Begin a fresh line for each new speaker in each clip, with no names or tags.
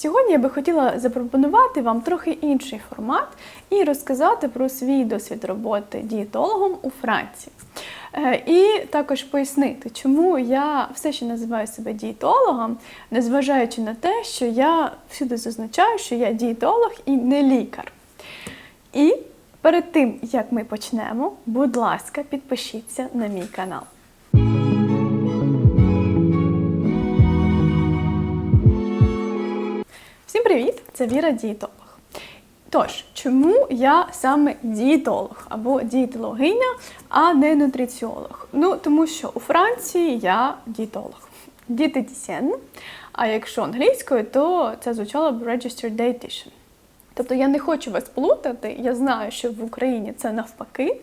Сьогодні я би хотіла запропонувати вам трохи інший формат і розказати про свій досвід роботи дієтологом у Франції. Е, І також пояснити, чому я все ще називаю себе дієтологом, незважаючи на те, що я всюди зазначаю, що я дієтолог і не лікар. І перед тим, як ми почнемо, будь ласка, підпишіться на мій канал. Це Віра дієтолог. Тож, чому я саме дієтолог або дієтологиня, а не нутриціолог? Ну, тому що у Франції я дієтолог, дієтетісіен, а якщо англійською, то це звучало б registered dietitian. Тобто я не хочу вас плутати, я знаю, що в Україні це навпаки.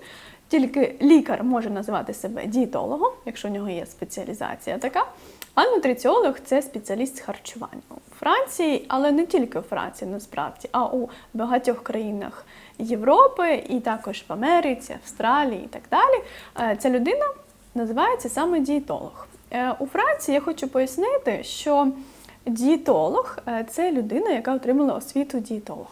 Тільки лікар може називати себе дієтологом, якщо у нього є спеціалізація така. А нутриціолог це спеціаліст з харчування у Франції, але не тільки у Франції, насправді, а у багатьох країнах Європи і також в Америці, Австралії і так далі. Е, Ця людина називається саме дієтолог. Е, У Франції я хочу пояснити, що дієтолог е, це людина, яка отримала освіту дієтолога.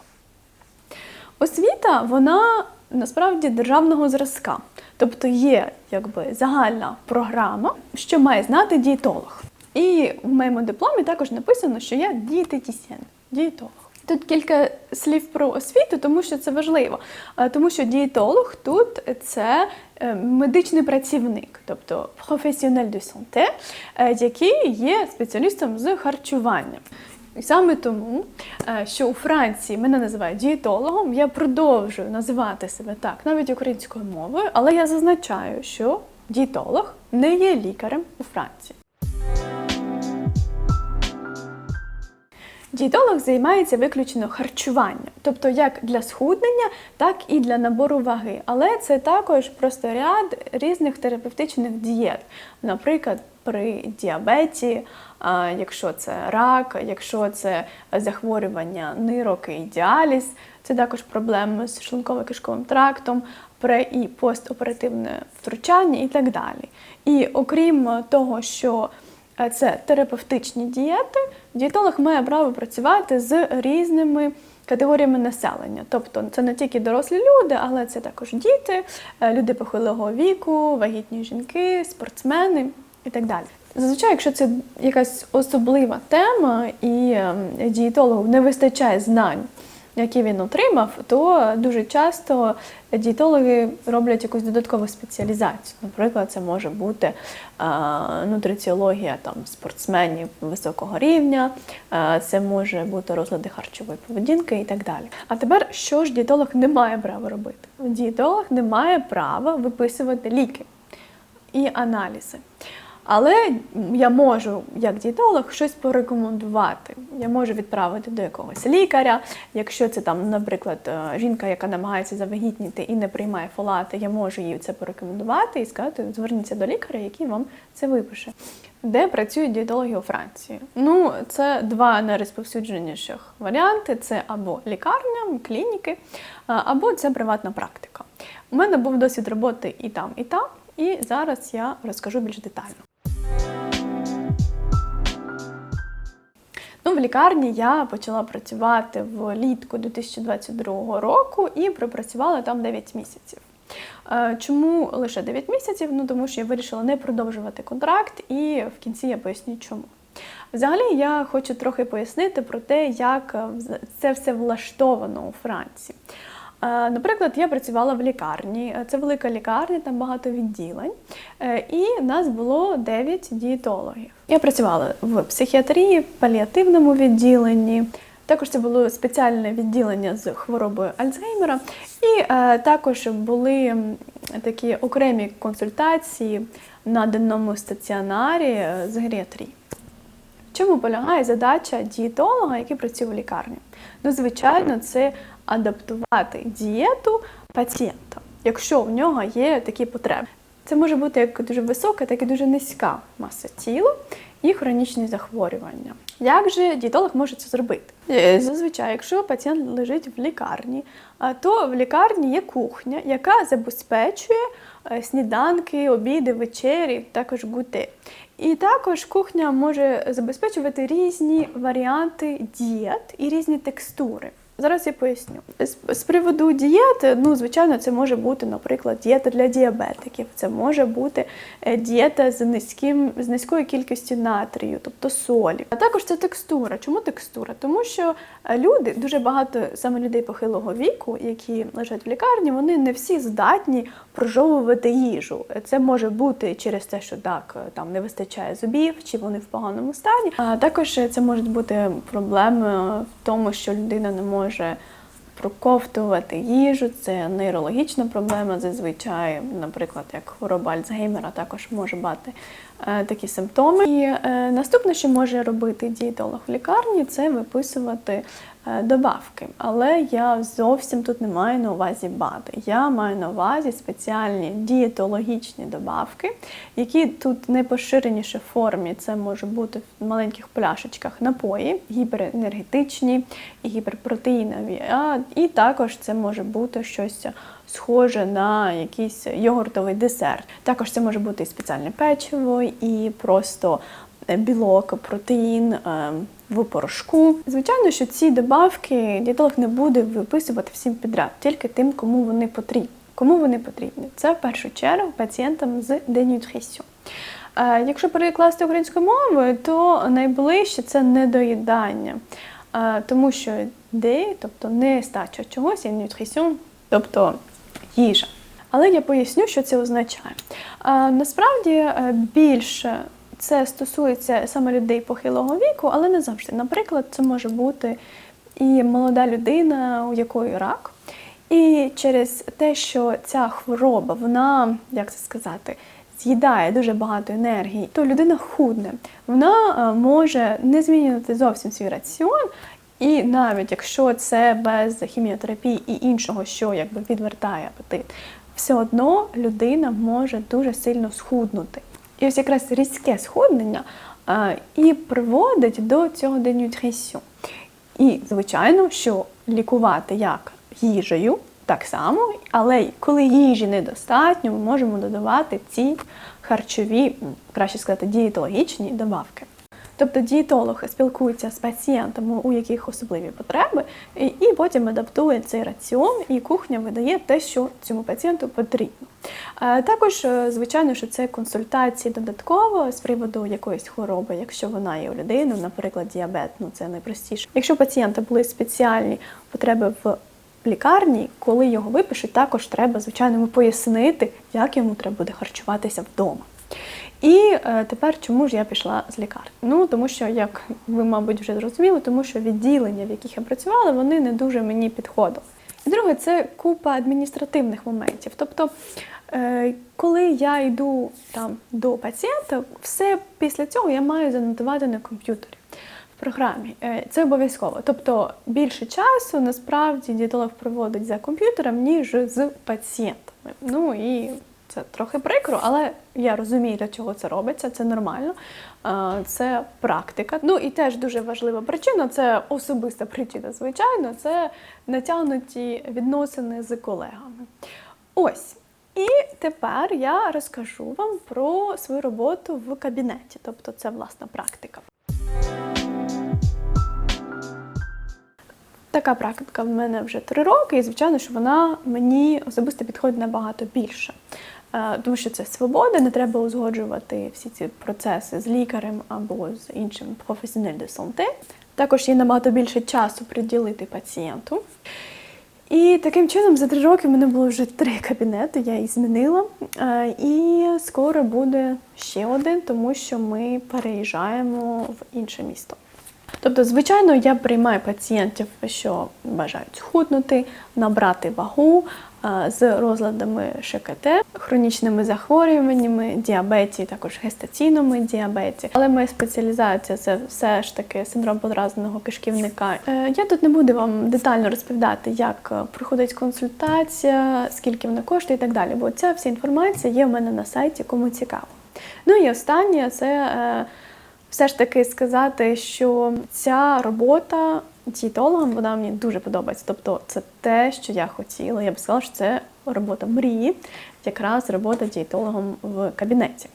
Освіта, вона насправді державного зразка. Тобто є якби загальна програма, що має знати дієтолог. І в моєму дипломі також написано, що я дієтетісіен, дієтолог. Тут кілька слів про освіту, тому що це важливо. Тому що дієтолог тут це е, медичний працівник, тобто професіонель de santé, е, який є спеціалістом з харчування. І саме тому, е, що у Франції мене називають дієтологом, я продовжую називати себе так, навіть українською мовою, але я зазначаю, що дієтолог не є лікарем у Франції. Дієтолог займається виключно харчуванням, тобто як для схуднення, так і для набору ваги. Але це також просто ряд різних терапевтичних дієт. Наприклад, при діабеті, якщо це рак, якщо це захворювання нирок і діаліз, це також проблеми з шлунково-кишковим трактом, пре і постоперативне втручання і так далі. І окрім того, що це терапевтичні дієти, дієтолог має право працювати з різними категоріями населення. Тобто це не тільки дорослі люди, але це також діти, е, люди похилого віку, вагітні жінки, спортсмени і так далі. Зазвичай, якщо це якась особлива тема і ем, дієтологу не вистачає знань, які він отримав, то дуже часто дієтологи роблять якусь додаткову спеціалізацію. Наприклад, це може бути нутриціологія там, спортсменів високого рівня, це може бути розлади харчової поведінки і так далі. А тепер, що ж дієтолог не має права робити? Дієтолог не має права виписувати ліки і аналізи. Але я можу, як дієтолог, щось порекомендувати. Я можу відправити до якогось лікаря. Якщо це там, наприклад, е, жінка, яка намагається завагітніти і не приймає фолати, я можу їй це порекомендувати і сказати, зверніться до лікаря, який вам це випише. Де працюють дієтологи у Франції? Ну, це два найрозповсюдженіших варіанти: це або лікарня, клініки, е, або це приватна практика. У мене був досвід роботи і там, і там, і зараз я розкажу більш детально. В лікарні я почала працювати влітку 2022 року і пропрацювала там 9 місяців. Е, Чому лише 9 місяців? Ну тому що я вирішила не продовжувати контракт, і в кінці я поясню, чому. Взагалі, я хочу трохи пояснити про те, як е, це все влаштовано у Франції. Наприклад, я працювала в лікарні. Це велика лікарня, там багато відділень. Е, І нас було 9 дієтологів. Я працювала в психіатрії, паліативному відділенні. Також це було спеціальне відділення з хворобою Альцгеймера. І е, також були такі окремі консультації на денному стаціонарі е, з геріатрії. В чому полягає задача дієтолога, який працює в лікарні? Ну, звичайно, це адаптувати дієту пацієнта, якщо в нього є такі потреби. Це може бути як дуже висока, так і дуже низька маса тіла і хронічні захворювання. Як же дієтолог може це зробити? Е, Зазвичай, якщо пацієнт лежить в лікарні, то в лікарні є кухня, яка забезпечує е, сніданки, обіди, вечері, також гуте. І також кухня може забезпечувати різні варіанти дієт і різні текстури. Зараз я поясню. З, приводу дієти, ну, звичайно, це може бути, наприклад, дієта для діабетиків, це може бути е, дієта з низьким, з низькою кількістю натрію, тобто солі. А також це текстура. Чому текстура? Тому що е, люди, дуже багато саме людей похилого віку, які лежать в лікарні, вони не всі здатні прожовувати їжу. Це може бути через те, що так е, там не вистачає зубів, чи вони в поганому стані. А також це можуть бути проблеми в тому, що людина не може проковтувати їжу. Це нейрологічна проблема. Зазвичай, наприклад, як хвороба Альцгеймера, також може мати е, такі симптоми. І е, наступне, що може робити дієтолог в лікарні, це виписувати е, добавки. Але я зовсім тут не маю на увазі БАДи. Я маю на увазі спеціальні дієтологічні добавки, які тут найпоширеніше в формі. Це може бути в маленьких пляшечках напої, гіперенергетичні і гіперпротеїнові. І також це може бути щось схоже на якийсь йогуртовий десерт. Також це може бути і спеціальне печиво, і просто е, білок, протеїн е, в порошку. Звичайно, що ці добавки дієтолог не буде виписувати всім підряд, тільки тим, кому вони потрібні. Кому вони потрібні? Це в першу чергу пацієнтам з денютрісю. Е, Якщо перекласти українською мовою, то найближче це недоїдання, тому що де, тобто нестача чогось, і нутрісіон, тобто їжа. Але я поясню, що це означає. Насправді е, більше це стосується саме людей похилого віку, але не завжди. Наприклад, це може бути і молода людина, у якої рак. І через те, що ця хвороба, вона, як це сказати, з'їдає дуже багато енергії, то людина худне. Вона е, може не змінювати зовсім свій раціон. І навіть якщо це без хіміотерапії і іншого, що якби відвертає апетит, все одно людина може дуже сильно схуднути. І ось якраз різке схуднення е, і приводить до цього денютрісю. І, звичайно, що лікувати як їжею, так само, але коли їжі недостатньо, ми можемо додавати ці харчові, краще сказати, дієтологічні добавки. Тобто дієтолог спілкується з пацієнтами, у яких особливі потреби, і, і потім адаптує цей раціон, і кухня видає те, що цьому пацієнту потрібно. Е, Також, е, звичайно, що це консультації додатково з приводу якоїсь хвороби, якщо вона є у людини, наприклад, діабет, ну це найпростіше. Якщо у пацієнта були спеціальні потреби в лікарні, коли його випишуть, також треба, звичайно, пояснити, як йому треба буде харчуватися вдома. І е, тепер чому ж я пішла з лікарні? Ну тому що, як ви, мабуть, вже зрозуміли, тому що відділення, в яких я працювала, вони не дуже мені підходили. І друге, це купа адміністративних моментів. Тобто, е, коли я йду там до пацієнта, все після цього я маю занотувати на комп'ютері програмі. Е, Це обов'язково. Тобто більше часу насправді дієтолог проводить за комп'ютером, ніж з пацієнтами. Ну і це трохи прикро, але я розумію, для чого це робиться, це нормально. Це практика. Ну і теж дуже важлива причина це особиста причина, звичайно, це натягнуті відносини з колегами. Ось. І тепер я розкажу вам про свою роботу в кабінеті, тобто це власна практика. Така практика в мене вже три роки, і звичайно, що вона мені особисто підходить набагато більше. Е, Тому що це свобода, не треба узгоджувати всі ці процеси з лікарем або з іншим професіонель де. Також є набагато більше часу приділити пацієнту. І таким чином за три роки в мене було вже три кабінети, я їх змінила. Е, І скоро буде ще один, тому що ми переїжджаємо в інше місто. Тобто, звичайно, я приймаю пацієнтів, що бажають схуднути, набрати вагу з розладами ШКТ, хронічними захворюваннями, діабеті, також гестаційному діабеті. Але моя спеціалізація це все ж таки синдром подразненого кишківника. Е, Я тут не буду вам детально розповідати, як е, проходить консультація, скільки вона коштує і так далі, бо ця вся інформація є в мене на сайті, кому цікаво. Ну і останнє це. е, все ж таки сказати, що ця робота дієтологом, вона мені дуже подобається. Тобто це те, що я хотіла. Я б сказала, що це робота мрії, якраз робота дієтологом в кабінеті.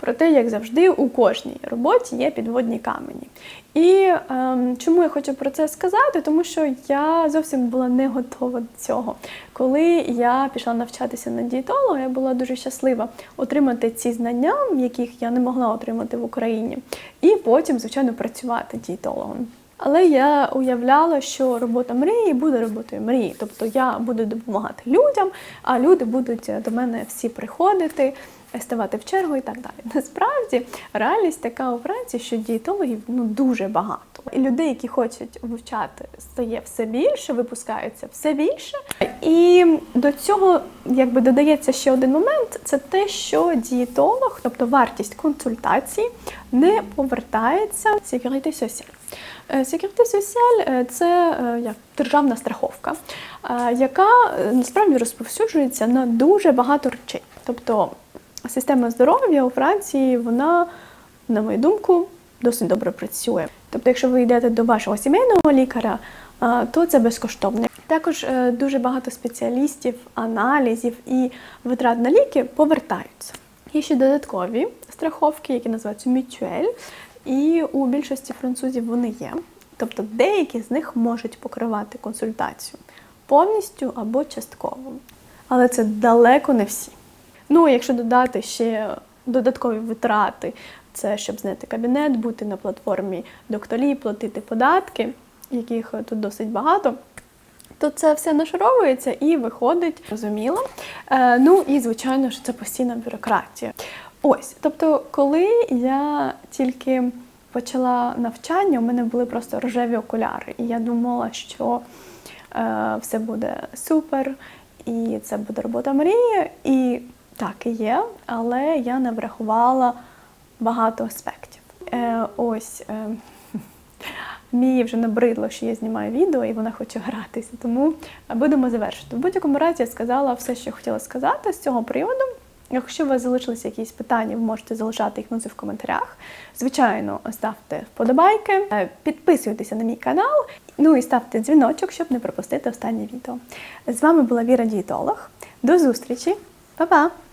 Проте, як завжди, у кожній роботі є підводні камені. І ем, чому я хочу про це сказати? Тому що я зовсім була не готова до цього. Коли я пішла навчатися на дієтолога, я була дуже щаслива отримати ці знання, яких я не могла отримати в Україні, і потім, звичайно, працювати дієтологом. Але я уявляла, що робота мрії буде роботою мрії. Тобто я буду допомагати людям, а люди будуть до мене всі приходити, ставати в чергу і так далі. Насправді реальність така у Франції, що дієтологів ну дуже багато. І людей, які хочуть вивчати, стає все більше, випускаються все більше. І до цього якби додається ще один момент: це те, що дієтолог, тобто вартість консультації, не повертається в. Е, Security Social е, – це е, як державна страховка, е, яка е, насправді розповсюджується на дуже багато речей. Тобто система здоров'я у Франції, вона, на мою думку, досить добре працює. Тобто, якщо ви йдете до вашого сімейного лікаря, то це безкоштовно. Також е, дуже багато спеціалістів, аналізів і витрат на ліки повертаються. Є ще додаткові страховки, які називаються мютюель, і у більшості французів вони є. Тобто деякі з них можуть покривати консультацію повністю або частково. Але це далеко не всі. Ну, якщо додати ще додаткові витрати, це щоб зняти кабінет, бути на платформі докторів, платити податки, яких тут досить багато. То це все нашаровується і виходить зрозуміло. Е, ну і звичайно, що це постійна бюрократія. Ось, тобто, коли я тільки почала навчання, у мене були просто рожеві окуляри, і я думала, що е, все буде супер, і це буде робота мрії. І так є, але я не врахувала багато аспектів. Е, ось. Е, Мії вже набридло, що я знімаю відео і вона хоче гратися, тому будемо завершити. В будь-якому разі я сказала все, що хотіла сказати з цього приводу. Якщо у вас залишилися якісь питання, ви можете залишати їх внизу в коментарях. Звичайно, ставте вподобайки, е, підписуйтеся на мій канал, ну і ставте дзвіночок, щоб не пропустити останнє відео. З вами була Віра Дієтолог. До зустрічі, Па-па!